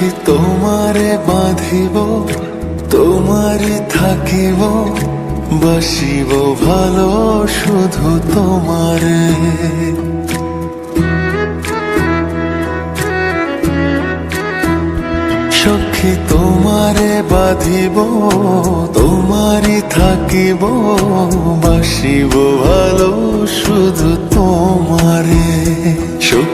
তোমারে বাঁধিব তোমারে থাকিব, বাসিব ভালো শুধু তোমারে। সখী তোমারে বাঁধিব, তোমারই থাকিব, বাসিব ভালো শুধু তোমারে। সখী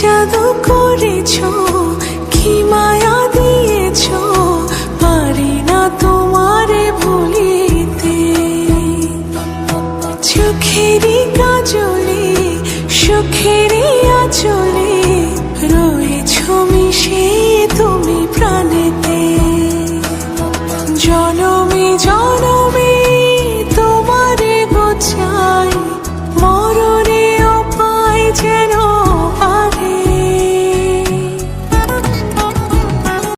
জাদু করেছ, কি মায়া দিয়েছ, পারি না তোমারে চোখেরই কাজলে, সুখেরই আচলে রয়েছ মিশে তুমি প্রাণেতে। জনমে জন